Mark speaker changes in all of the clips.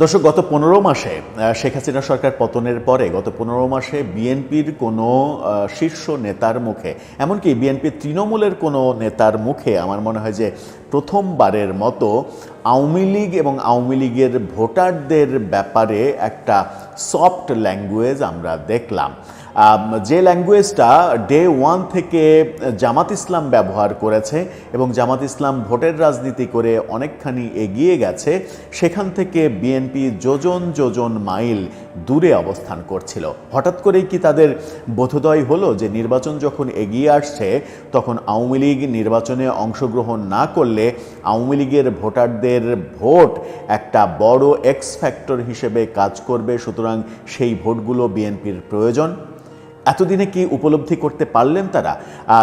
Speaker 1: দর্শক, গত পনেরো মাসে শেখ হাসিনা সরকার পতনের পরে গত পনেরো মাসে বিএনপির কোনো শীর্ষ নেতার মুখে, এমনকি বিএনপির তৃণমূলের কোনো নেতার মুখে আমার মনে হয় যে প্রথমবারের মতো আওয়ামী লীগ এবং আওয়ামী লীগের ভোটারদের ব্যাপারে একটা সফট ল্যাঙ্গুয়েজ আমরা দেখলাম। যে ল্যাঙ্গুয়েজটা ডে ওয়ান থেকে জামাত ইসলাম ব্যবহার করেছে এবং জামাত ইসলাম ভোটের রাজনীতি করে অনেকখানি এগিয়ে গেছে, সেখান থেকে বিএনপি যোজন যোজন মাইল দূরে অবস্থান করছিল। হঠাৎ করেই কি তাদের বোধোদয় হলো যে নির্বাচন যখন এগিয়ে আসছে, তখন আওয়ামী লীগ নির্বাচনে অংশগ্রহণ না করলে আওয়ামী লীগের ভোটারদের ভোট একটা বড় এক্স ফ্যাক্টর হিসেবে কাজ করবে, সুতরাং সেই ভোটগুলো বিএনপির প্রয়োজন। এতদিনে কি উপলব্ধি করতে পারলেন তারা?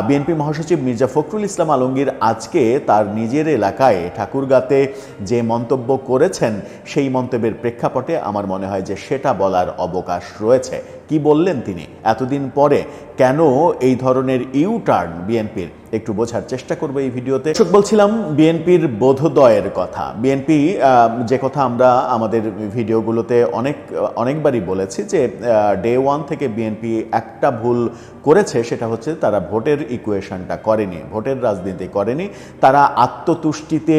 Speaker 1: বিএনপি মহাসচিব মির্জা ফখরুল ইসলাম আলমগীর আজকে তার নিজের এলাকায় ঠাকুরগাতে যে মন্তব্য করেছেন, সেই মন্তব্যের প্রেক্ষাপটে আমার মনে হয় যে সেটা বলার অবকাশ রয়েছে। কি বললেন তিনি? এতদিন পরে কেন এই ধরনের ইউ টার্ন বিএনপির? একটু বোঝার চেষ্টা করব এই ভিডিওতে। বলছিলাম বিএনপির বোধোদয়ের কথা। বিএনপি যে কথা আমরা আমাদের ভিডিওগুলোতে অনেক, অনেকবারই বলেছি যে ডে ওয়ান থেকে বিএনপি একটা ভুল করেছে, সেটা হচ্ছে তারা ভোটের ইকুয়েশনটা করেনি, ভোটের রাজনীতি করেনি। তারা আত্মতুষ্টিতে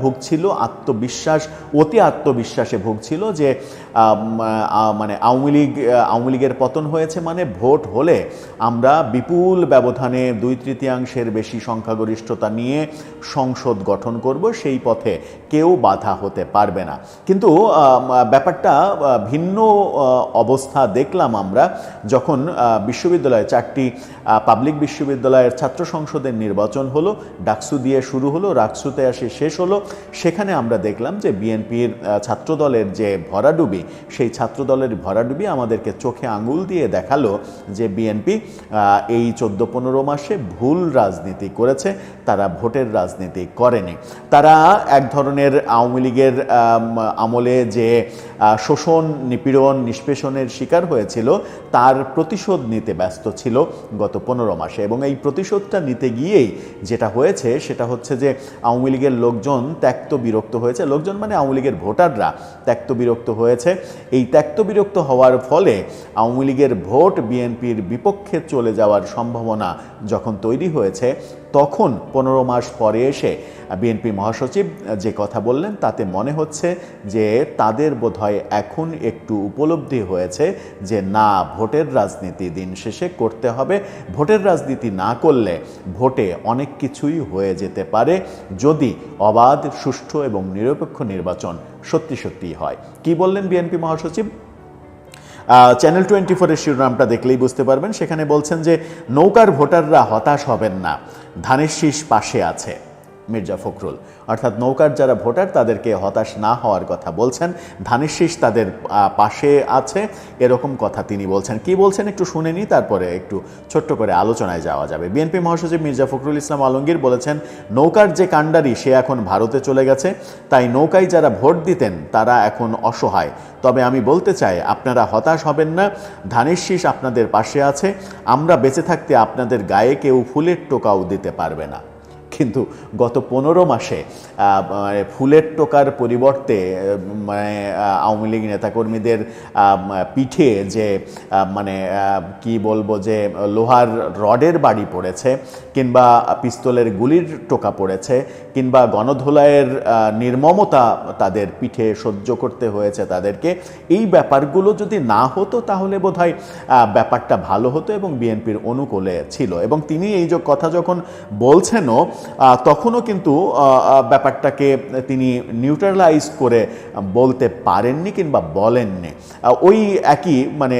Speaker 1: ভুগছিল, আত্মবিশ্বাস, অতি আত্মবিশ্বাসে ভুগছিল যে মানে আওয়ামী লীগ, আওয়ামী লীগের পতন হয়েছে মানে ভোট হলে আমরা বিপুল ব্যবধানে দুই তৃতীয়াংশের বেশি সংখ্যাগরিষ্ঠতা নিয়ে সংসদ গঠন করব, সেই পথে কেউ বাধা হতে পারবে না। কিন্তু ব্যাপারটা ভিন্ন অবস্থা দেখলাম আমরা যখন বিশ্ববিদ্যালয়ে চারটি পাবলিক বিশ্ববিদ্যালয়ের ছাত্র সংসদের নির্বাচন হলো, ডাকসু দিয়ে শুরু হলো, রাকসুতে আসে শেষ হলো, সেখানে আমরা দেখলাম যে বিএনপির ছাত্রদলের যে ভরাডুবি, সেই ছাত্রদলের ভরাডুবি আমাদেরকে চোখে আঙুল দিয়ে দেখাল যে বিএনপি এই চোদ্দ পনেরো মাসে ভুল রাজনীতি করেছে, তারা ভোটের রাজনীতি করেনি। তারা এক ধরনের আওয়ামী লীগের আমলে যে শোষণ, নিপীড়ন, নিষ্পেষণের শিকার হয়েছিল, তার প্রতিশোধ নিতে ব্যস্ত ছিল গত পনেরো মাসে। এবং এই প্রতিশোধটা নিতে গিয়েই যেটা হয়েছে, সেটা হচ্ছে যে আওয়ামী লীগের লোকজন ত্যক্ত বিরক্ত হয়েছে। লোকজন মানে আওয়ামী লীগের ভোটাররা ত্যক্ত বিরক্ত হয়েছে। এই ত্যক্ত বিরক্ত হওয়ার ফলে আওয়ামী লীগের ভোট বিএনপির বিপক্ষে চলে যাওয়ার সম্ভাবনা যখন তৈরি হয়েছে তখন পনেরো মাস পরে এসে বিএনপি মহাসচিব যে কথা বললেন, তাতে মনে হচ্ছে যে তাদের বোধহয় এখন একটু উপলব্ধি হয়েছে যে না, ভোটের রাজনীতি দিন শেষে করতে হবে। ভোটের রাজনীতি না করলে ভোটে অনেক কিছুই হয়ে যেতে পারে যদি অবাধ, সুষ্ঠু এবং নিরপেক্ষ নির্বাচন সত্যি সত্যিই হয়। কি বললেন বিএনপি মহাসচিব? চ্যানেল টোয়েন্টি ফোরের শিরোনামটা দেখলেই বুঝতে পারবেন। সেখানে বলছেন যে, নৌকার ভোটাররা হতাশ হবেন না। ধানের শীষ পাশে আছে। মির্জা ফখরুল। অর্থাৎ নৌকার যারা ভোটার, তাদেরকে হতাশ না হওয়ার কথা বলছেন। ধানের তাদের পাশে আছে। এরকম কথা তিনি বলছেন। কি বলছেন একটু শুনে নিই, তারপরে একটু ছোট্ট করে আলোচনায় যাওয়া যাবে। বিএনপি মহাসচিব মির্জা ফখরুল ইসলাম আলমগীর বলেছেন, নৌকার যে কাণ্ডারি, সে এখন ভারতে চলে গেছে। তাই নৌকায় যারা ভোট দিতেন, তারা এখন অসহায়। তবে আমি বলতে চাই, আপনারা হতাশ হবেন না। ধানের শীষ আপনাদের পাশে আছে। আমরা বেঁচে থাকতে আপনাদের গায়ে কেউ ফুলের টোকাও দিতে পারবে না। কিন্তু গত পনেরো মাসে মানে ফুলের টোকার পরিবর্তে মানে আওয়ামী লীগ নেতাকর্মীদের পিঠে যে মানে কি বলব যে লোহার রডের বাড়ি পড়েছে কিংবা পিস্তলের গুলির টোকা পড়েছে কিংবা গণধোলাইয়ের আহ, নির্মমতা তাদের পিঠে সহ্য করতে হয়েছে তাদেরকে এই ব্যাপারগুলো যদি না হতো তাহলে বোধহয় ব্যাপারটা ভালো হতো এবং বিএনপির অনুকূলে ছিল। এবং তিনি এই যে কথা যখন বলছেনও তখনও কিন্তু ব্যাপারটাকে তিনি নিউট্রালাইজ করে বলতে পারেননি কিংবা বলেননি। ওই একই মানে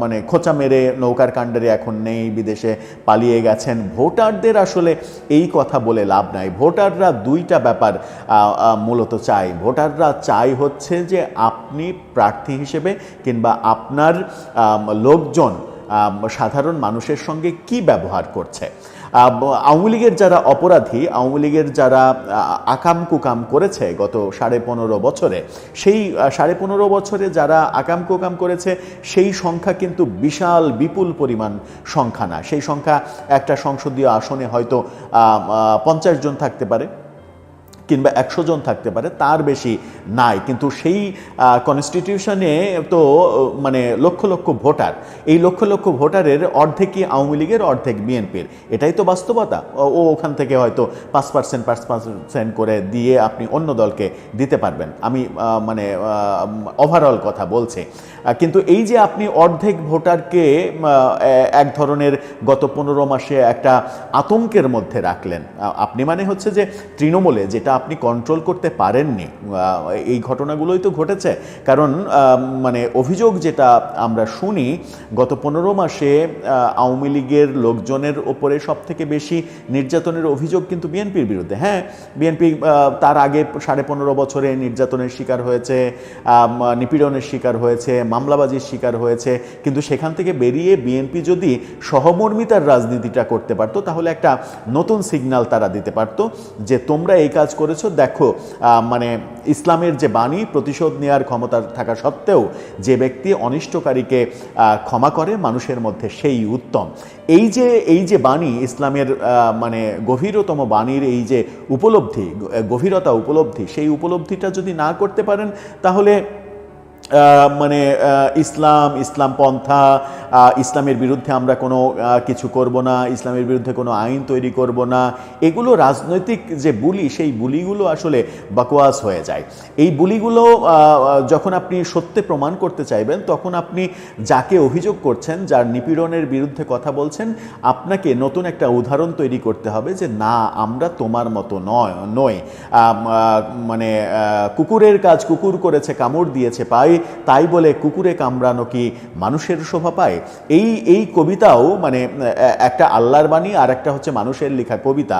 Speaker 1: মানে খোঁচা মেরে নৌকার কাণ্ডারে এখন নেই, বিদেশে পালিয়ে গেছেন। ভোটারদের আসলে এই কথা বলে লাভ নাই। ভোটাররা দুইটা ব্যাপার মূলত চাই ভোটাররা চাই হচ্ছে যে আপনি প্রার্থী হিসেবে কিংবা আপনার লোকজন সাধারণ মানুষের সঙ্গে কি ব্যবহার করছে। আওয়ামী লীগের যারা অপরাধী, আওয়ামী লীগের যারা আকাম কুকাম করেছে গত সাড়ে পনেরো বছরে, সেই সাড়ে পনেরো বছরে যারা আকাম কুকাম করেছে, সেই সংখ্যা কিন্তু বিশাল, বিপুল পরিমাণ সংখ্যা না। সেই সংখ্যা একটা সংসদীয় আসনে হয়তো পঞ্চাশ জন থাকতে পারে। কিংবা একশো জন থাকতে পারে, তার বেশি নাই। কিন্তু সেই কনস্টিটিউশনে তো মানে লক্ষ লক্ষ ভোটার। এই লক্ষ লক্ষ ভোটারের অর্ধেকই আওয়ামী লীগের, অর্ধেক বিএনপির। এটাই তো বাস্তবতা। ও- ওখান থেকে হয়তো পাঁচ পার্সেন্ট পাঁচ পার্সেন্ট করে দিয়ে আপনি অন্য দলকে দিতে পারবেন। আমি মানে ওভারঅল কথা বলছি। কিন্তু এই যে আপনি অর্ধেক ভোটারকে এক ধরনের গত পনেরো মাসে একটা আতঙ্কের মধ্যে রাখলেন আপনি মানে হচ্ছে যে তৃণমূলে যেটা আপনি কন্ট্রোল করতে পারেননি। এই ঘটনাগুলোই তো ঘটেছে। কারণ মানে অভিযোগ যেটা আমরা শুনি, গত পনেরো মাসে আওয়ামী লীগের লোকজনের ওপরে সব থেকে বেশি নির্যাতনের অভিযোগ কিন্তু বিএনপির বিরুদ্ধে। হ্যাঁ বিএনপি তার আগে সাড়ে পনেরো বছরে নির্যাতনের শিকার হয়েছে নিপীড়নের শিকার হয়েছে, মামলাবাজির শিকার হয়েছে। কিন্তু সেখান থেকে বেরিয়ে বিএনপি যদি সহমর্মিতার রাজনীতিটা করতে পারতো, তাহলে একটা নতুন সিগন্যাল তারা দিতে পারতো যে তোমরা এই কাজ করেছ? দেখো মানে ইসলামের যে বাণী, প্রতিশোধ নেওয়ার ক্ষমতা থাকা সত্ত্বেও যে ব্যক্তি অনিষ্টকারীকে ক্ষমা করে, মানুষের মধ্যে সেই উত্তম। এই যে এই যে বাণী, ইসলামের মানে গভীরতম বাণীর এই যে উপলব্ধি গভীরতা উপলব্ধি, সেই উপলব্ধিটা যদি না করতে পারেন, তাহলে মানে ইসলাম ইসলাম পন্থা ইসলামের বিরুদ্ধে আমরা কোনো কিছু করব না, ইসলামের বিরুদ্ধে কোনো আইন তৈরি করব না। এগুলো রাজনৈতিক যে বুলি, সেই বুলিগুলো আসলে বকওয়াস হয়ে যায়। এই বুলিগুলো যখন আপনি সত্যে প্রমাণ করতে চাইবেন, তখন আপনি যাকে অভিযোগ করছেন, যার নিপীড়নের বিরুদ্ধে কথা বলছেন, আপনাকে নতুন একটা উদাহরণ তৈরি করতে হবে যে, না, আমরা তোমার মতো নয়, নই। মানে কুকুরের কাজ কুকুর করেছে, কামড় দিয়েছে, পায় তাই বলে কুকুরে কামড়ানো কি মানুষের শোভা পায়? এই এই কবিতাও মানে একটা আল্লাহর বাণী আর একটা হচ্ছে মানুষের লেখা কবিতা।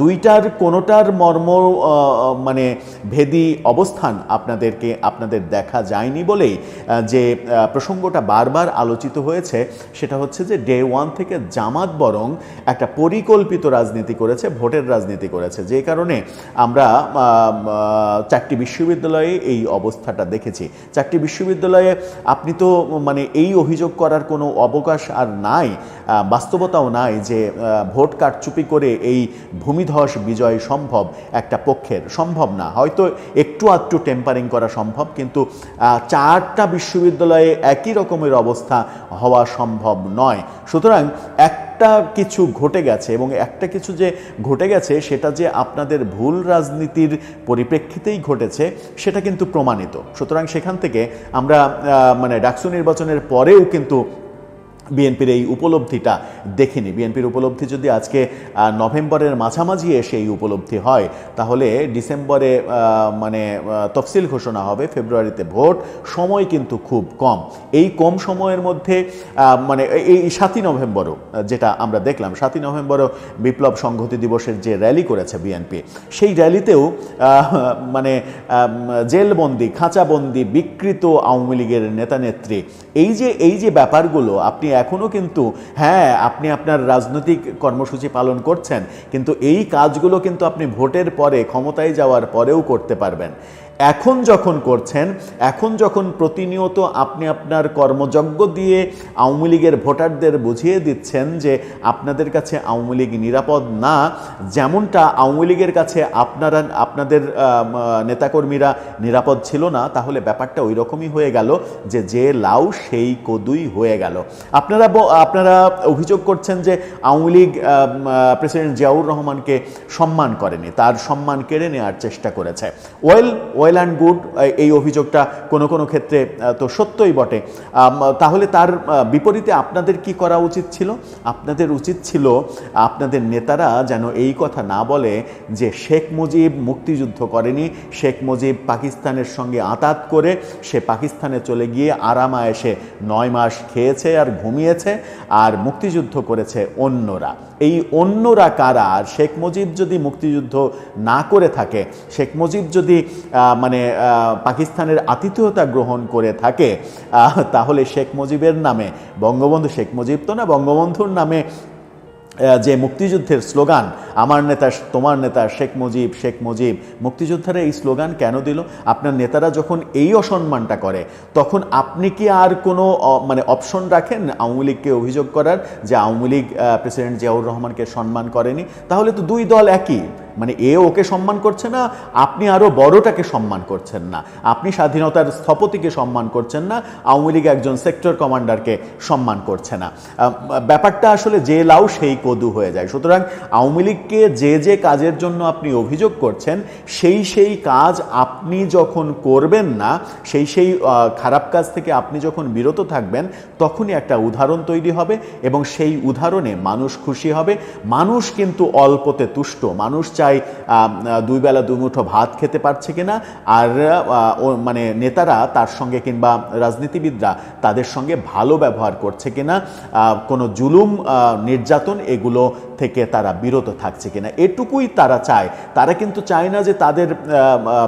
Speaker 1: দুইটার কোনোটার মর্ম মানে ভেদি অবস্থান আপনাদেরকে, আপনাদের দেখা যায়নি বলেই যে প্রসঙ্গটা বারবার আলোচিত হয়েছে, সেটা হচ্ছে যে, ডে ওয়ান থেকে জামাত বরং একটা পরিকল্পিত রাজনীতি করেছে, ভোটের রাজনীতি করেছে। যে কারণে আমরা চারটি বিশ্ববিদ্যালয়ে এই অবস্থাটা দেখেছি। চারটি বিশ্ববিদ্যালয়ে আপনি তো মানে এই অভিযোগ করার কোনো অবকাশ আর নাই বাস্তবতাও নাই যে ভোট কারচুপি করে এই ভূমিধস বিজয় সম্ভব একটা পক্ষের। সম্ভব না। হয়তো একটু আধটু টেম্পারিং করা সম্ভব, কিন্তু চারটা বিশ্ববিদ্যালয়ে একই রকমের অবস্থা হওয়া সম্ভব নয়। সুতরাং একটা কিছু ঘটে গেছে এবং একটা কিছু যে ঘটে গেছে, সেটা যে আপনাদের ভুল রাজনীতির পরিপ্রেক্ষিতেই ঘটেছে, সেটা কিন্তু প্রমাণিত। সুতরাং সেখান থেকে আমরা মানে ডাকসু নির্বাচনের পরেও কিন্তু বিএনপির এই উপলব্ধিটা দেখিনি বিএনপির উপলব্ধি যদি আজকে নভেম্বরের মাঝামাঝি এসে এই উপলব্ধি হয়, তাহলে ডিসেম্বরে মানে তফসিল ঘোষণা হবে, ফেব্রুয়ারিতে ভোট, সময় কিন্তু খুব কম। এই কম সময়ের মধ্যে মানে এই সাতই নভেম্বরও যেটা আমরা দেখলাম, সাতই নভেম্বরও বিপ্লব সংহতি দিবসের যে র্যালি করেছে বিএনপি, সেই র্যালিতেও মানে জেলবন্দি, খাঁচাবন্দি, বিকৃত আওয়ামী লীগের নেতা নেত্রী এই যে এই যে ব্যাপারগুলো আপনি এখনও কিন্তু হ্যাঁ আপনি আপনার রাজনৈতিক কর্মসূচি পালন করছেন, কিন্তু এই কাজগুলো কিন্তু আপনি ভোটের পরে, ক্ষমতায় যাওয়ার পরেও করতে পারবেন। এখন যখন করছেন, এখন যখন প্রতিনিয়ত আপনি আপনার কর্মযজ্ঞ দিয়ে আওয়ামী লীগের ভোটারদের বুঝিয়ে দিচ্ছেন যে আপনাদের কাছে আওয়ামী লীগ নিরাপদ না, যেমনটা আওয়ামী লীগের কাছে আপনারা, আপনাদের নেতাকর্মীরা নিরাপদ ছিল না, তাহলে ব্যাপারটা ওই রকমই হয়ে গেল যে যে লাউ সেই কদুই হয়ে গেল। আপনারা আপনারা অভিযোগ করছেন যে আওয়ামী লীগ প্রেসিডেন্ট জিয়াউর রহমানকে সম্মান করেনি, তার সম্মান কেড়ে নেওয়ার চেষ্টা করেছে। ওয়েল ওয়েল অ্যান্ড গুড এই অভিযোগটা কোনো কোনো ক্ষেত্রে তো সত্যই বটে। তাহলে তার বিপরীতে আপনাদের কি করা উচিত ছিল? আপনাদের উচিত ছিল, আপনাদের নেতারা যেন এই কথা না বলে যে শেখ মুজিব মুক্তিযুদ্ধ করেনি, শেখ মুজিব পাকিস্তানের সঙ্গে আতাত করে, সে পাকিস্তানে চলে গিয়ে আরামায়েশে নয় মাস খেয়েছে আর ঘুমিয়েছে আর মুক্তিযুদ্ধ করেছে অন্যরা। এই অন্যরা কারা? আর শেখ মুজিব যদি মুক্তিযুদ্ধ না করে থাকে, শেখ মুজিব যদি মানে পাকিস্তানের আতিথ্যতা গ্রহণ করে থাকে তাহলে শেখ মুজিবের নামে, বঙ্গবন্ধু, শেখ মুজিব তো না, বঙ্গবন্ধুর নামে যে মুক্তিযুদ্ধের স্লোগান, আমার নেতা, তোমার নেতা, শেখ মুজিব শেখ মুজিব। মুক্তিযোদ্ধারা এই স্লোগান কেন দিল? আপনার নেতারা যখন এই অসম্মানটা করে, তখন আপনি কি আর কোনো মানে অপশন রাখেন আওয়ামী লীগকে অভিযোগ করার যে আওয়ামী লীগ প্রেসিডেন্ট জিয়াউর রহমানকে সম্মান করেনি? তাহলে তো দুই দল একই। মানে এ ওকে সম্মান করছে না, আপনি আরও বড়টাকে সম্মান করছেন না। আপনি স্বাধীনতার স্থপতিকে সম্মান করছেন না, আওয়ামী লীগ একজন সেক্টর কমান্ডারকে সম্মান করছে না। ব্যাপারটা আসলে যে লাউ সেই কদু হয়ে যায়। সুতরাং আওয়ামী লীগকে যে যে কাজের জন্য আপনি অভিযোগ করছেন, সেই সেই কাজ আপনি যখন করবেন না, সেই সেই খারাপ কাজ থেকে আপনি যখন বিরত থাকবেন, তখনই একটা উদাহরণ তৈরি হবে এবং সেই উদাহরণে মানুষ খুশি হবে। মানুষ কিন্তু অল্পতে তুষ্ট, মানুষ চায় আহ, দুই বেলা দুমুঠো ভাত খেতে পারছে কিনা আর মানে নেতারা তার সঙ্গে কিংবা রাজনীতিবিদরা তাদের সঙ্গে ভালো ব্যবহার করছে কিনা কোনো জুলুম নির্যাতন এগুলো থেকে তারা বিরত থাকছে কিনা এটুকুই তারা চায়। তারা কিন্তু চায় না যে তাদের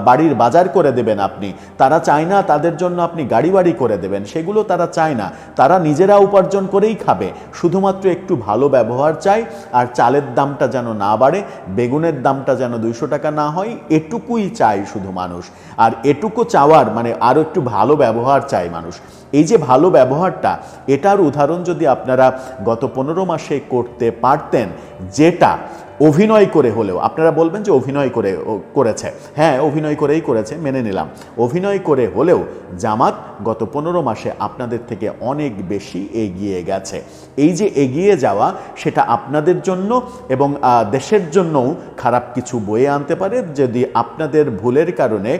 Speaker 1: বাড়ির বাজার করে দেবেন আপনি। তারা চায় না তাদের জন্য আপনি গাড়ি বাড়ি করে দেবেন। সেগুলো তারা চায় না। তারা নিজেরা উপার্জন করেই খাবে। শুধুমাত্র একটু ভালো ব্যবহার চায় আর চালের দামটা যেন না বাড়ে বেগুনের দামটা যেন দুইশো টাকা না হয়, এটুকুই চায় শুধু মানুষ। আর এটুকু চাওয়ার মানে আরও একটু ভালো ব্যবহার চায় মানুষ। এই যে ভালো ব্যবহারটা, এটার উদাহরণ যদি আপনারা গত পনেরো মাসে করতে পারতেন, যেটা অভিনয় করে হলেও, আপনারা বলবেন যে অভিনয় করে করেছে। হ্যাঁ অভিনয় করেই করেছে, মেনে নিলাম। অভিনয় করে হলেও জামাত গত পনেরো মাসে আপনাদের থেকে অনেক বেশি এগিয়ে গেছে। এই যে এগিয়ে যাওয়া, সেটা আপনাদের জন্য এবং দেশের জন্যও খারাপ কিছু বয়ে আনতে পারে। যদি আপনাদের ভুলের কারণে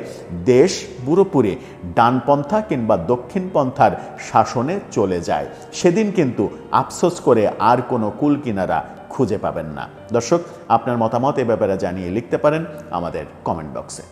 Speaker 1: দেশ পুরোপুরি ডানপন্থা কিংবা দক্ষিণ পন্থার শাসনে চলে যায়, সেদিন কিন্তু আফসোস করে আর কোনো কুল কিনারা খুঁজে পাবেন না। দর্শক আপনার মতামত এ ব্যাপারে জানিয়ে লিখতে পারেন আমাদের কমেন্ট বক্সে